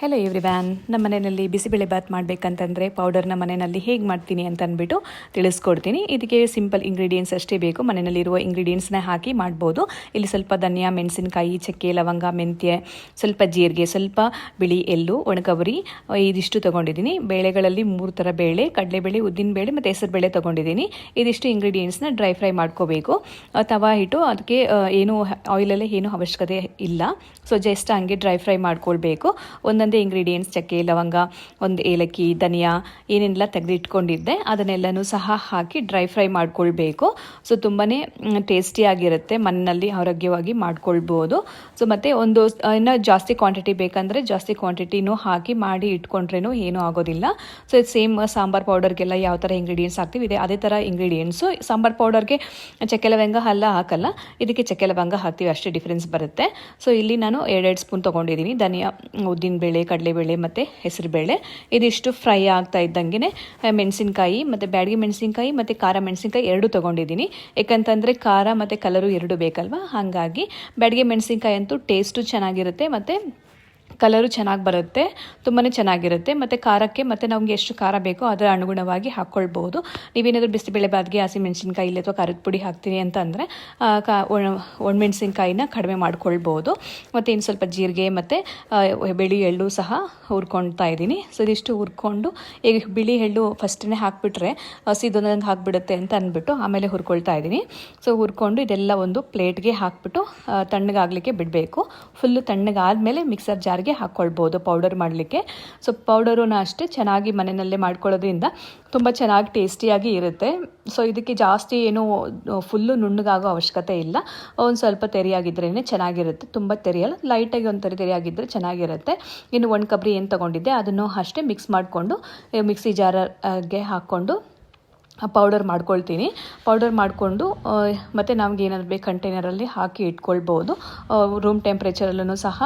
Hello every van ನಮ್ಮ ಮನೆಯಲ್ಲಿ ಬಿಸಿಬೇಳೆ ಬಾತ್ ಮಾಡಬೇಕಂತಂದರೆ ಪೌಡರ್ನ ಮನೆಯಲ್ಲಿ ಹೇಗೆ ಮಾಡ್ತೀನಿ ಅಂತ ಅಂದ್ಬಿಟ್ಟು ತಿಳಿಸ್ಕೊಡ್ತೀನಿ. ಇದಕ್ಕೆ ಸಿಂಪಲ್ ಇಂಗ್ರೀಡಿಯೆಂಟ್ಸ್ ಅಷ್ಟೇ ಬೇಕು. ಮನೆಯಲ್ಲಿರುವ ಇಂಗ್ರೀಡಿಯೆಂಟ್ಸ್ನ ಹಾಕಿ ಮಾಡ್ಬೋದು. ಇಲ್ಲಿ ಸ್ವಲ್ಪ ಧನಿಯಾ, ಮೆಣಸಿನಕಾಯಿ, ಚಕ್ಕೆ, ಲವಂಗ, ಮೆಂತ್ಯ, ಸ್ವಲ್ಪ ಜೀರಿಗೆ, ಸ್ವಲ್ಪ ಬಿಳಿ ಎಳ್ಳು ಒಣಕೊಬ್ಬರಿ ಇದಿಷ್ಟು ತೊಗೊಂಡಿದ್ದೀನಿ. ಬೇಳೆಗಳಲ್ಲಿ ಮೂರು ಥರ ಬೇಳೆ, ಕಡಲೆಬೇಳೆ ಉದ್ದಿನಬೇಳೆ ಮತ್ತು ಹೆಸರುಬೇಳೆ ತೊಗೊಂಡಿದ್ದೀನಿ. ಇದಿಷ್ಟು ಇಂಗ್ರೀಡಿಯೆಂಟ್ಸ್ನ ಡ್ರೈ ಫ್ರೈ ಮಾಡ್ಕೋಬೇಕು. ತವಾ ಹಿಟ್ಟು, ಅದಕ್ಕೆ ಏನೂ ಆಯಿಲಲ್ಲೇ ಏನು ಅವಶ್ಯಕತೆ ಇಲ್ಲ. ಸೊ ಜಸ್ಟ್ ಹಂಗೆ ಡ್ರೈ ಫ್ರೈ ಮಾಡ್ಕೊಳ್ಬೇಕು. ಒಂದೊಂದೇ ಇಂಗ್ರೀಡಿಯೆಂಟ್ಸ್ ಚಕ್ಕೆ, ಲವಂಗ, ಒಂದು ಏಲಕ್ಕಿ, ಧನಿಯಾ ಏನೆಲ್ಲ ತೆಗೆದಿಟ್ಕೊಂಡಿದ್ದೆ, ಅದನ್ನೆಲ್ಲನೂ ಸಹ ಹಾಕಿ ಡ್ರೈ ಫ್ರೈ ಮಾಡ್ಕೊಳ್ಬೇಕು. ಸೊ ತುಂಬಾ ಟೇಸ್ಟಿಯಾಗಿರುತ್ತೆ ಮನೆಯಲ್ಲಿ ಆರೋಗ್ಯವಾಗಿ ಮಾಡ್ಕೊಳ್ಬೋದು. ಸೊ ಮತ್ತು ಒಂದು ಇನ್ನು ಜಾಸ್ತಿ ಕ್ವಾಂಟಿಟಿ ಬೇಕಂದರೆ ಜಾಸ್ತಿ ಕ್ವಾಂಟಿಟಿನೂ ಹಾಕಿ ಮಾಡಿ ಇಟ್ಕೊಂಡ್ರೇನು ಏನೂ ಆಗೋದಿಲ್ಲ. ಸೊ ಇದು ಸೇಮ್ ಸಾಂಬಾರ್ ಪೌಡರ್ಗೆಲ್ಲ ಯಾವ ಥರ ಇಂಗ್ರೀಡಿಯೆಂಟ್ಸ್ ಹಾಕ್ತೀವಿ, ಇದೆ ಅದೇ ಥರ ಇಂಗ್ರೀಡಿಯೆಂಟ್ಸು ಸಾಂಬಾರ್ ಪೌಡರ್ಗೆ ಚಕ್ಕೆ, ಲವಂಗ ಹಲ್ಲ ಹಾಕಲ್ಲ. ಇದಕ್ಕೆ ಚಕ್ಕೆ, ಲವಂಗ ಹಾಕ್ತೀವಿ, ಅಷ್ಟೇ ಡಿಫ್ರೆನ್ಸ್ ಬರುತ್ತೆ. ಸೊ ಇಲ್ಲಿ ನಾನು ಎರಡೆರಡು ಸ್ಪೂನ್ ತೊಗೊಂಡಿದ್ದೀನಿ, ಧನಿಯಾ ಉದ್ದಿನಬೇಳೆ ಕಡಲೆಬೇಳೆ ಮತ್ತು ಹೆಸರುಬೇಳೆ. ಇದಿಷ್ಟು ಫ್ರೈ ಆಗ್ತಾ ಇದ್ದಂಗೆ ಮೆಣಸಿನ್ಕಾಯಿ ಮತ್ತು ಬ್ಯಾಡಿಗೆ ಮೆಣಸಿನ್ಕಾಯಿ ಮತ್ತು ಖಾರ ಮೆಣಸಿನಕಾಯಿ ಎರಡು ತೊಗೊಂಡಿದ್ದೀನಿ. ಯಾಕಂತಂದರೆ ಖಾರ ಮತ್ತು ಕಲರು ಎರಡು ಬೇಕಲ್ವಾ? ಹಾಗಾಗಿ ಬ್ಯಾಡಿಗೆ ಮೆಣಸಿನ್ಕಾಯಿ ಅಂತೂ ಟೇಸ್ಟು ಚೆನ್ನಾಗಿರುತ್ತೆ ಮತ್ತು ಕಲರು ಚೆನ್ನಾಗಿ ಬರುತ್ತೆ ತುಂಬಾ ಚೆನ್ನಾಗಿರುತ್ತೆ. ಮತ್ತು ಖಾರಕ್ಕೆ ಮತ್ತು ನಮಗೆ ಎಷ್ಟು ಖಾರ ಬೇಕೋ ಅದರ ಅನುಗುಣವಾಗಿ ಹಾಕ್ಕೊಳ್ಬೋದು ನೀವೇನಾದರೂ ಬಿಸಿಬೇಳೆ ಬಾದ್ಗೆ ಹಸಿಮೆಣಸಿನ್ಕಾಯಿ ಇಲ್ಲ ಅಥವಾ ಖಾರದ ಪುಡಿ ಹಾಕ್ತೀನಿ ಅಂತ ಅಂದರೆ ಕಾ ಒಣಮೆಣಸಿನ್ಕಾಯಿನ ಕಡಿಮೆ ಮಾಡ್ಕೊಳ್ಬೋದು. ಮತ್ತು ಇನ್ನು ಸ್ವಲ್ಪ ಜೀರಿಗೆ ಮತ್ತು ಬಿಳಿ ಎಳ್ಳು ಸಹ ಹುರ್ಕೊಳ್ತಾ ಇದ್ದೀನಿ. ಸೊ, ಇದಿಷ್ಟು ಹುರ್ಕೊಂಡು, ಈಗ ಬಿಳಿ ಎಳ್ಳು ಫಸ್ಟೇ ಹಾಕಿಬಿಟ್ರೆ ಹಸಿದೊಂದೊಂದು ಹಾಕ್ಬಿಡುತ್ತೆ ಅಂತ ಅಂದ್ಬಿಟ್ಟು ಆಮೇಲೆ ಹುರ್ಕೊಳ್ತಾ ಇದ್ದೀನಿ. ಸೊ, ಹುರ್ಕೊಂಡು ಇದೆಲ್ಲ ಒಂದು ಪ್ಲೇಟ್ಗೆ ಹಾಕ್ಬಿಟ್ಟು ತಣ್ಣಗಾಗಲಿಕ್ಕೆ ಬಿಡಬೇಕು. ಫುಲ್ಲು ತಣ್ಣಗಾದಮೇಲೆ ಮಿಕ್ಸರ್ ಜಾರ್ಗೆ ಹಾಕ್ಕೊಳ್ಬೋದು ಪೌಡರ್ ಮಾಡಲಿಕ್ಕೆ. ಸೊ ಪೌಡರೂ ಅಷ್ಟೇ ಚೆನ್ನಾಗಿ ಮನೆಯಲ್ಲೇ ಮಾಡ್ಕೊಳ್ಳೋದ್ರಿಂದ ತುಂಬ ಚೆನ್ನಾಗಿ ಟೇಸ್ಟಿಯಾಗಿ ಇರುತ್ತೆ. ಸೊ ಇದಕ್ಕೆ ಜಾಸ್ತಿ ಏನು ಫುಲ್ಲು ನುಣ್ಣಗಾಗೋ ಅವಶ್ಯಕತೆ ಇಲ್ಲ. ಒಂದು ಸ್ವಲ್ಪ ತೆರಿಯಾಗಿದ್ರೇ ಚೆನ್ನಾಗಿರುತ್ತೆ. ತುಂಬ ತೆರಿಯಲ್ಲ ಲೈಟಾಗಿ ಒಂದು ತೆರಿ ತೆರಿಯಾಗಿದ್ದರೆ ಚೆನ್ನಾಗಿರುತ್ತೆ. ಇನ್ನು ಒಣ ಕೊಬ್ಬರಿ ಏನು ತೊಗೊಂಡಿದ್ದೆ, ಅದನ್ನು ಅಷ್ಟೇ ಮಿಕ್ಸ್ ಮಾಡಿಕೊಂಡು ಮಿಕ್ಸಿ ಜಾರಿಗೆ ಹಾಕ್ಕೊಂಡು ಪೌಡರ್ ಮಾಡ್ಕೊಳ್ತೀನಿ. ಪೌಡರ್ ಮಾಡಿಕೊಂಡು ಮತ್ತು ನಮ್ಗೆ ಏನಾದ್ರು ಬೇಕು ಕಂಟೈನರಲ್ಲಿ ಹಾಕಿ ಇಟ್ಕೊಳ್ಬೋದು. ರೂಮ್ ಟೆಂಪ್ರೇಚರಲ್ಲೂ ಸಹ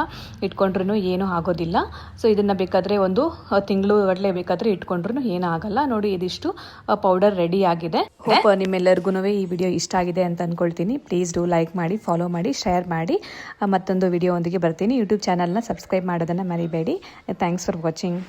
ಇಟ್ಕೊಂಡ್ರೂ ಏನೂ ಆಗೋದಿಲ್ಲ. ಸೊ ಇದನ್ನು ಬೇಕಾದರೆ ಒಂದು ತಿಂಗಳು ಗಟ್ಟಲೆ ಬೇಕಾದರೆ ಇಟ್ಕೊಂಡ್ರೂ ಏನೂ ಆಗಲ್ಲ. ನೋಡಿ, ಇದಿಷ್ಟು ಪೌಡರ್ ರೆಡಿ ಆಗಿದೆ. ಹೋಪ್ ನಿಮ್ಮೆಲ್ಲರಿಗೂ ಈ ವಿಡಿಯೋ ಇಷ್ಟ ಆಗಿದೆ ಅಂತ ಅಂದ್ಕೊಳ್ತೀನಿ ಪ್ಲೀಸ್ ಡೂ ಲೈಕ್ ಮಾಡಿ ಫಾಲೋ ಮಾಡಿ ಶೇರ್ ಮಾಡಿ. ಮತ್ತೊಂದು ವಿಡಿಯೋ ಒಂದಿಗೆ ಬರ್ತೀನಿ. ಯೂಟ್ಯೂಬ್ ಚಾನಲ್ನ ಸಬ್ಸ್ಕ್ರೈಬ್ ಮಾಡೋದನ್ನು ಮರಿಬೇಡಿ. Thanks for watching